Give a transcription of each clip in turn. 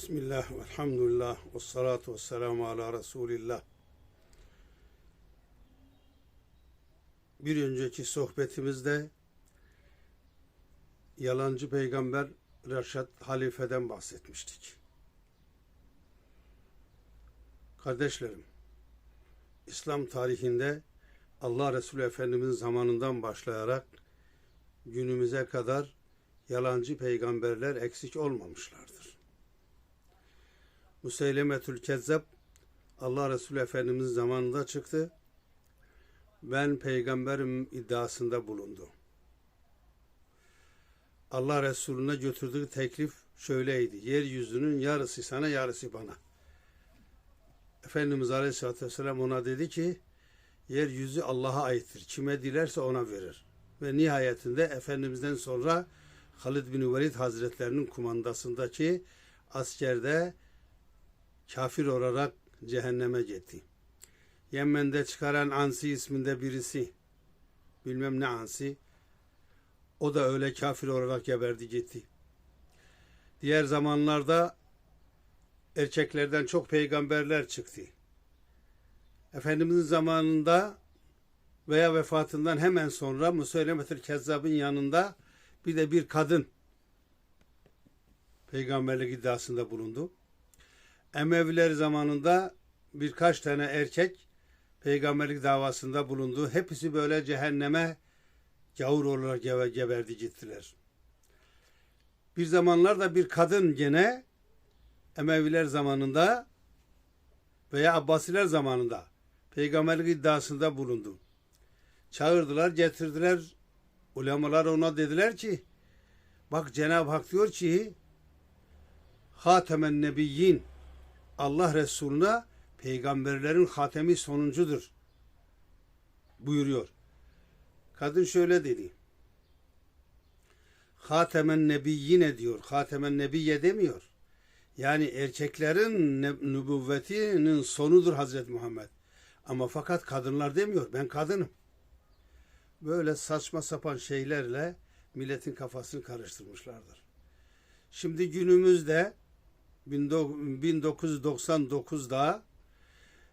Bismillah, velhamdülillah, ve salatu ve selamu ala Resulillah. Bir önceki sohbetimizde yalancı peygamber Reşat Halife'den bahsetmiştik. Kardeşlerim, İslam tarihinde Allah Resulü Efendimizin zamanından başlayarak günümüze kadar yalancı peygamberler eksik olmamışlardır. Museylemetül Kezzab Allah Resulü Efendimiz zamanında çıktı. Ben peygamberim iddiasında bulundu. Allah Resulüne götürdüğü teklif şöyleydi. Yeryüzünün yarısı sana yarısı bana. Efendimiz Aleyhisselatü Vesselam ona dedi ki yeryüzü Allah'a aittir. Kime dilerse ona verir. Ve nihayetinde Efendimiz'den sonra Halid bin Velid Hazretlerinin kumandasındaki askerde kafir olarak cehenneme gitti. Yemen'de çıkaran Ansi isminde birisi, bilmem ne Ansi, o da öyle kafir olarak geberdi gitti. Diğer zamanlarda erkeklerden çok peygamberler çıktı. Efendimizin zamanında veya vefatından hemen sonra Musaylemetül Kezzab'ın yanında bir de bir kadın peygamberlik iddiasında bulundu. Emeviler zamanında birkaç tane erkek peygamberlik davasında bulundu. Hepsi böyle cehenneme gavur olarak gebe, geberdi gittiler. Bir zamanlar da bir kadın gene Emeviler zamanında veya Abbasiler zamanında peygamberlik iddiasında bulundu. Çağırdılar, getirdiler. Ulemalar ona dediler ki bak Cenab-ı Hak diyor ki Hatemen Nebiyyin Allah Resulüne peygamberlerin hatemi sonuncudur buyuruyor. Kadın şöyle dedi. Hatemen Nebiyyine diyor. Hatemen Nebiyye demiyor. Yani erkeklerin nübüvvetinin sonudur Hazreti Muhammed. Ama fakat kadınlar demiyor. Ben kadınım. Böyle saçma sapan şeylerle milletin kafasını karıştırmışlardır. Şimdi günümüzde 1999'da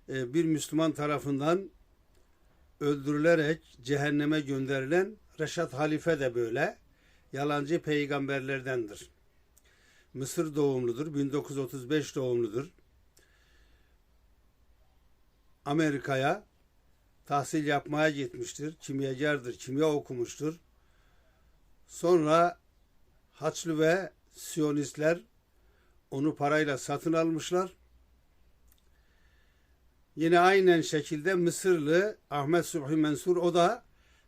e, bir Müslüman tarafından öldürülerek cehenneme gönderilen Reşat Halife de böyle yalancı peygamberlerdendir. Mısır doğumludur, 1935 doğumludur. Amerika'ya tahsil yapmaya gitmiştir. Kimyagerdir, kimya okumuştur. Sonra Haçlı ve Siyonistler onu parayla satın almışlar. Yine aynen şekilde Mısırlı Ahmet Subhi Mensur o da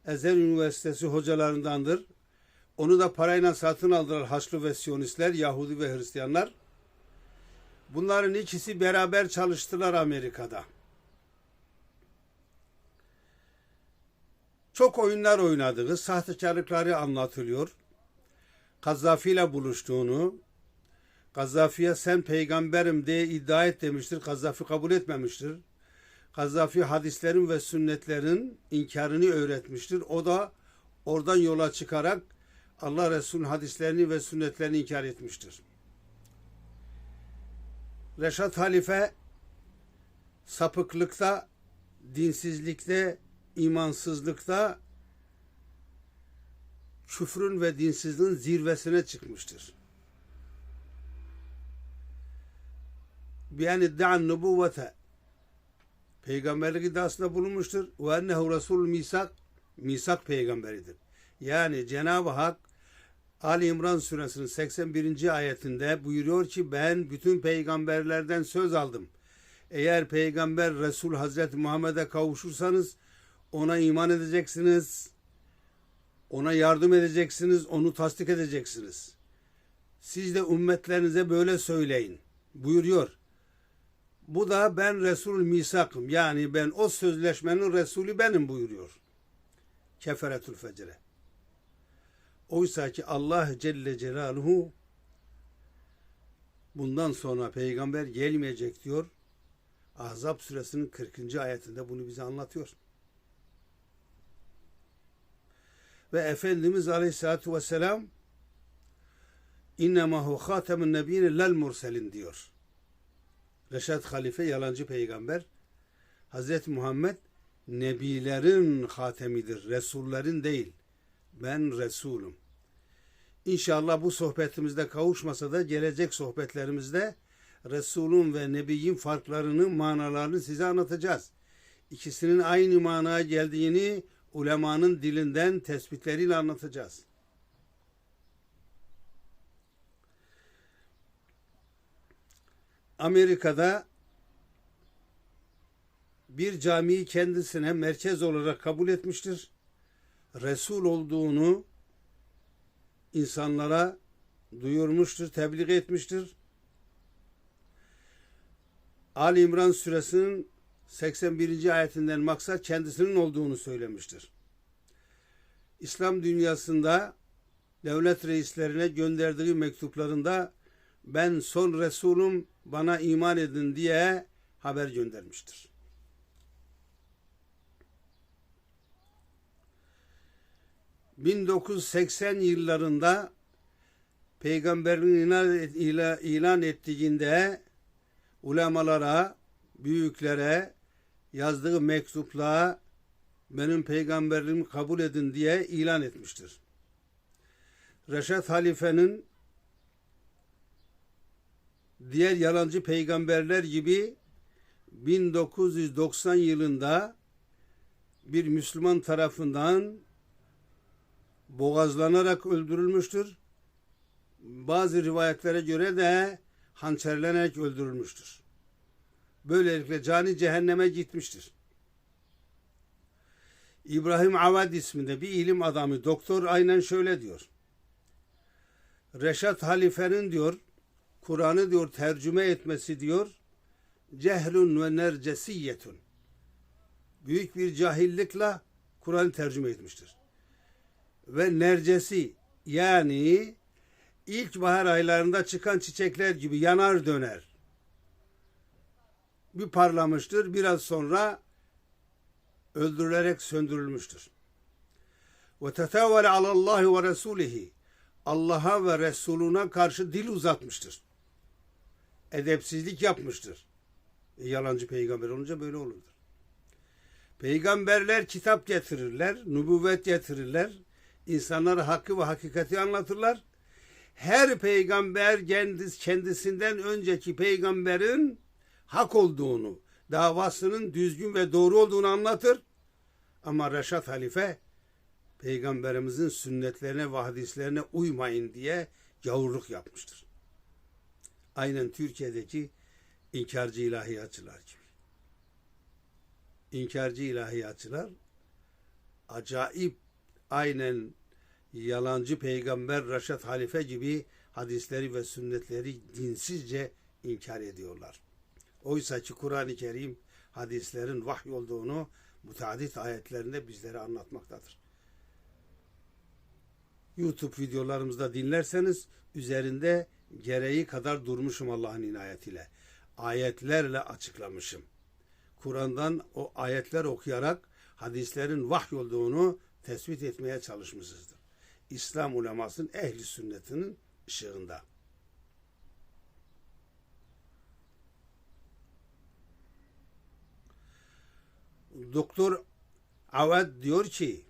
Ezer Üniversitesi hocalarındandır. Onu da parayla satın aldılar Haçlı ve Siyonistler, Yahudi ve Hristiyanlar. Bunların ikisi beraber çalıştılar Amerika'da. Çok oyunlar oynadığı, sahtekarlıkları anlatılıyor. Kazzafi ile buluştuğunu, Kazzafi'ye sen peygamberim diye iddia et demiştir. Kazzafi kabul etmemiştir. Kazzafi hadislerin ve sünnetlerin inkarını öğretmiştir. O da oradan yola çıkarak Allah Resulü'nün hadislerini ve sünnetlerini inkar etmiştir. Reşat Halife sapıklıkta, dinsizlikte, imansızlıkta küfrün ve dinsizliğin zirvesine çıkmıştır. Bi'en iddian nubuvvete peygamberlik iddiasında bulunmuştur. Ve ennehu Resul misak misak peygamberidir. Yani Cenab-ı Hak Ali İmran suresinin 81. ayetinde buyuruyor ki ben bütün peygamberlerden söz aldım. Eğer peygamber Resul Hazreti Muhammed'e kavuşursanız ona iman edeceksiniz. Ona yardım edeceksiniz, onu tasdik edeceksiniz. Siz de ümmetlerinize böyle söyleyin buyuruyor. Bu da ben Resul misakım. Yani ben o sözleşmenin Resulü benim buyuruyor. Keferetül fecre. Oysa ki Allah Celle Celaluhu bundan sonra peygamber gelmeyecek diyor. Ahzab suresinin 40. ayetinde bunu bize anlatıyor. Ve Efendimiz Aleyhisselatü Vesselam İnnemâ hu khâtemun nebiyine lel murselin diyor. Reşat Halife yalancı peygamber. Hazreti Muhammed nebilerin hatemidir. Resullerin değil. Ben Resulüm. İnşallah bu sohbetimizde kavuşmasa da gelecek sohbetlerimizde Resulün ve Nebiyin farklarını, manalarını size anlatacağız. İkisinin aynı manaya geldiğini ulemanın dilinden tespitleriyle anlatacağız. Amerika'da bir camiyi kendisine merkez olarak kabul etmiştir. Resul olduğunu insanlara duyurmuştur, tebliğ etmiştir. Ali İmran suresinin 81. ayetinden maksat kendisinin olduğunu söylemiştir. İslam dünyasında devlet reislerine gönderdiği mektuplarında ben son Resulüm bana iman edin diye haber göndermiştir. ...1980 yıllarında... ilan, ilan ettiğinde... ...ulemalara... ...büyüklere... ...yazdığı mektupla... ...benim peygamberliğimi kabul edin diye ilan etmiştir. Reşat Halife'nin diğer yalancı peygamberler gibi 1990 yılında bir Müslüman tarafından boğazlanarak öldürülmüştür. Bazı rivayetlere göre de hançerlenerek öldürülmüştür. Böylelikle cani cehenneme gitmiştir. İbrahim Avad isminde bir ilim adamı doktor aynen şöyle diyor. Reşat Halife'nin diyor Kur'an'ı diyor tercüme etmesi diyor cehlun ve nercesiyetun büyük bir cahillikle Kur'an'ı tercüme etmiştir. Ve nercesi yani ilkbahar aylarında çıkan çiçekler gibi yanar döner. Bir parlamıştır biraz sonra öldürülerek söndürülmüştür. Ve tetavvel alallahi ve resulihi Allah'a ve Resuluna karşı dil uzatmıştır edepsizlik yapmıştır. E, yalancı peygamber olunca böyle olurdur. Peygamberler kitap getirirler, nübüvvet getirirler, insanlara hakkı ve hakikati anlatırlar. Her peygamber kendisinden önceki peygamberin hak olduğunu, davasının düzgün ve doğru olduğunu anlatır. Ama Reşat Halife peygamberimizin sünnetlerine ve hadislerine uymayın diye gavurluk yapmıştır. Aynen Türkiye'deki inkarcı ilahiyatçılar gibi. İnkarcı ilahiyatçılar acayip aynen yalancı peygamber Reşat Halife gibi hadisleri ve sünnetleri dinsizce inkar ediyorlar. Oysa ki Kur'an-ı Kerim hadislerin vahy olduğunu müteadit ayetlerinde bizlere anlatmaktadır. YouTube videolarımızda dinlerseniz üzerinde gereği kadar durmuşum Allah'ın inayetiyle. Ayetlerle açıklamışım. Kur'an'dan o ayetler okuyarak hadislerin vahy olduğunu tespit etmeye çalışmışızdır. İslam ulemasının ehli sünnetinin ışığında. Doktor Avad diyor ki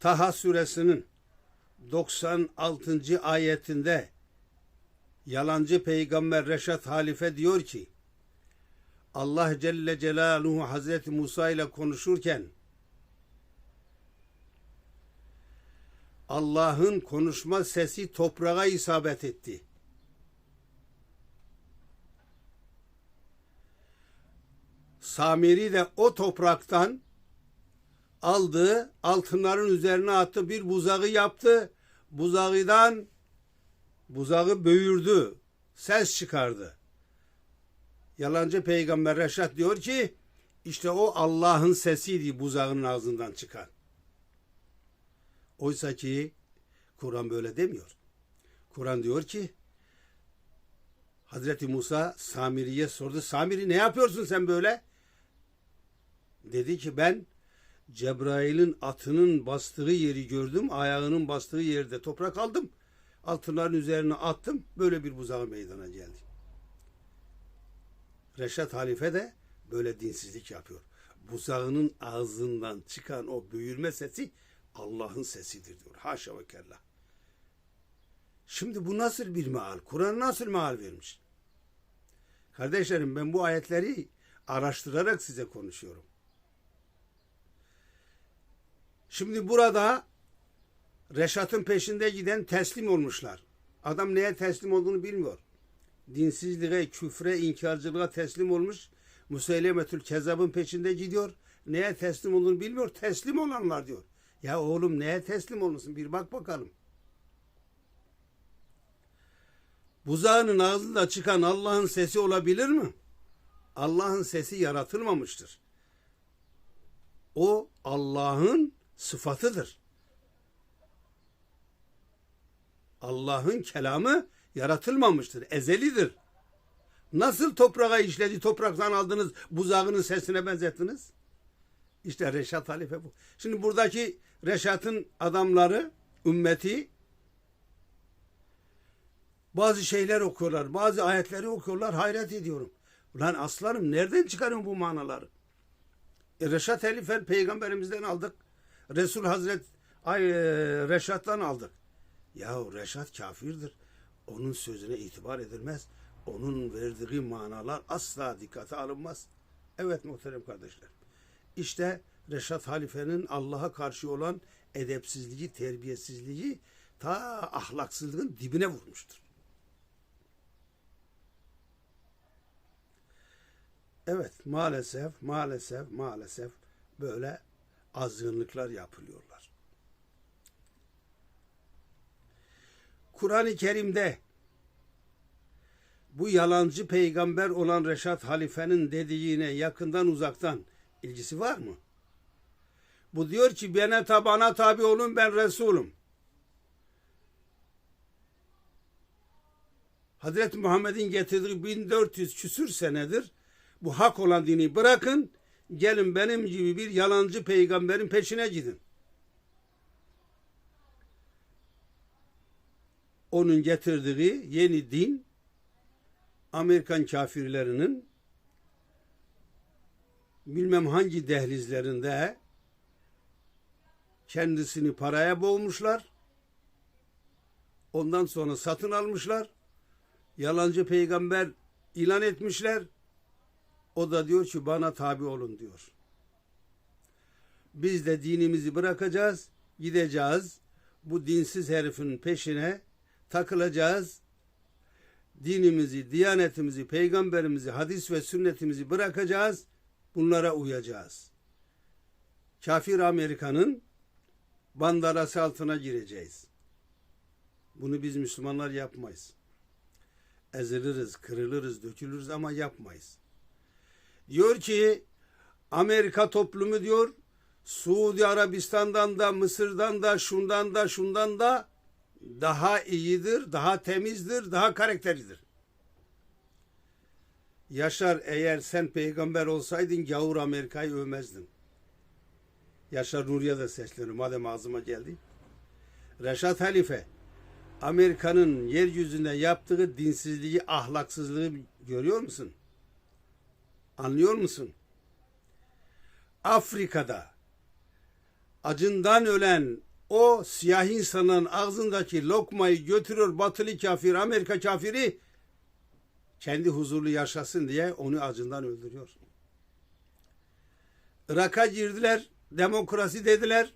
Taha suresinin 96. ayetinde yalancı peygamber Reşat Halife diyor ki Allah Celle Celaluhu Hazreti Musa ile konuşurken Allah'ın konuşma sesi toprağa isabet etti. Samiri de o topraktan aldı, altınların üzerine attı, bir buzağı yaptı. Buzağıdan buzağı büyürdü, ses çıkardı. Yalancı peygamber Reşat diyor ki işte o Allah'ın sesiydi buzağının ağzından çıkan. Oysa ki Kur'an böyle demiyor. Kur'an diyor ki Hazreti Musa Samiri'ye sordu. Samiri ne yapıyorsun sen böyle? Dedi ki ben Cebrail'in atının bastığı yeri gördüm. Ayağının bastığı yerde toprak aldım. Altınların üzerine attım. Böyle bir buzağı meydana geldi. Reşat Halife de böyle dinsizlik yapıyor. Buzağının ağzından çıkan o büyülme sesi Allah'ın sesidir diyor. Haşa ve kella. Şimdi bu nasıl bir meal? Kur'an nasıl meal vermiş? Kardeşlerim ben bu ayetleri araştırarak size konuşuyorum. Şimdi burada Reşat'ın peşinde giden teslim olmuşlar. Adam neye teslim olduğunu bilmiyor. Dinsizliğe, küfre, inkarcılığa teslim olmuş. Museylemetül Kezab'ın peşinde gidiyor. Neye teslim olduğunu bilmiyor. Teslim olanlar diyor. Ya oğlum neye teslim olmuşsun? Bir bak bakalım. Buzağının ağzında çıkan Allah'ın sesi olabilir mi? Allah'ın sesi yaratılmamıştır. O Allah'ın sıfatıdır. Allah'ın kelamı yaratılmamıştır. Ezelidir. Nasıl toprağa işledi, topraktan aldınız, buzağının sesine benzettiniz? İşte Reşat Halife bu. Şimdi buradaki Reşat'ın adamları, ümmeti bazı şeyler okuyorlar, bazı ayetleri okuyorlar, hayret ediyorum. Lan aslanım nereden çıkarıyorsun bu manaları? E, Reşat Halife peygamberimizden aldık. Resul Hazret ay, e, Reşat'tan aldık. Yahu Reşat kafirdir. Onun sözüne itibar edilmez. Onun verdiği manalar asla dikkate alınmaz. Evet muhterem kardeşler. İşte Reşat Halife'nin Allah'a karşı olan edepsizliği, terbiyesizliği ta ahlaksızlığın dibine vurmuştur. Evet maalesef, maalesef, maalesef böyle azgınlıklar yapılıyorlar. Kur'an-ı Kerim'de bu yalancı peygamber olan Reşat Halife'nin dediğine yakından uzaktan ilgisi var mı? Bu diyor ki bana tabana tabi olun ben Resulüm. Hazreti Muhammed'in getirdiği 1400 küsür senedir bu hak olan dini bırakın gelin benim gibi bir yalancı peygamberin peşine gidin. Onun getirdiği yeni din Amerikan kafirlerinin bilmem hangi dehlizlerinde kendisini paraya boğmuşlar. Ondan sonra satın almışlar. Yalancı peygamber ilan etmişler. O da diyor ki bana tabi olun diyor. Biz de dinimizi bırakacağız, gideceğiz. Bu dinsiz herifin peşine takılacağız. Dinimizi, diyanetimizi, peygamberimizi, hadis ve sünnetimizi bırakacağız. Bunlara uyacağız. Kafir Amerika'nın bandarası altına gireceğiz. Bunu biz Müslümanlar yapmayız. Eziliriz, kırılırız, dökülürüz ama yapmayız. Diyor ki Amerika toplumu diyor Suudi Arabistan'dan da Mısır'dan da şundan da şundan da daha iyidir, daha temizdir, daha karakterlidir. Yaşar eğer sen peygamber olsaydın gavur Amerika'yı övmezdin. Yaşar Nuriye de sesleniyor madem ağzıma geldi. Reşat Halife Amerika'nın yeryüzünde yaptığı dinsizliği, ahlaksızlığı görüyor musun? Anlıyor musun? Afrika'da acından ölen o siyah insanın ağzındaki lokmayı götürüyor batılı kafir, Amerika kafiri kendi huzurlu yaşasın diye onu acından öldürüyor. Irak'a girdiler, demokrasi dediler,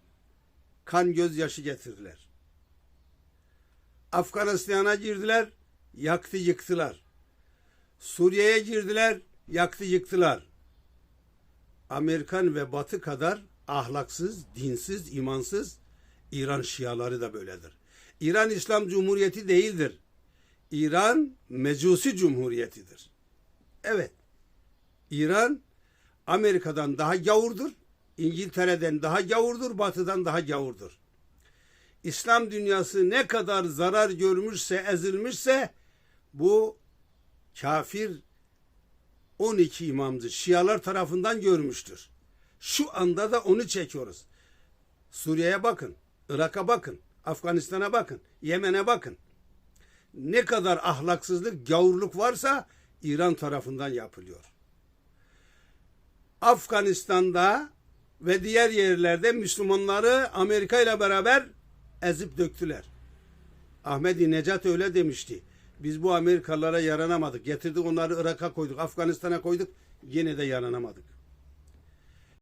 kan gözyaşı getirdiler. Afganistan'a girdiler, yaktı yıktılar. Suriye'ye girdiler, yaktı yıktılar. Amerikan ve Batı kadar ahlaksız, dinsiz, imansız İran Şiaları da böyledir. İran İslam Cumhuriyeti değildir. İran Mecusi Cumhuriyetidir. Evet. İran Amerika'dan daha gavurdur. İngiltere'den daha gavurdur. Batı'dan daha gavurdur. İslam dünyası ne kadar zarar görmüşse, ezilmişse bu kafir 12 imamcı Şialar tarafından görmüştür. Şu anda da onu çekiyoruz. Suriye'ye bakın, Irak'a bakın, Afganistan'a bakın, Yemen'e bakın. Ne kadar ahlaksızlık, gavurluk varsa İran tarafından yapılıyor. Afganistan'da ve diğer yerlerde Müslümanları Amerika ile beraber ezip döktüler. Ahmedi Necat öyle demişti. Biz bu Amerikalılara yaranamadık. Getirdik onları Irak'a koyduk, Afganistan'a koyduk. Yine de yaranamadık.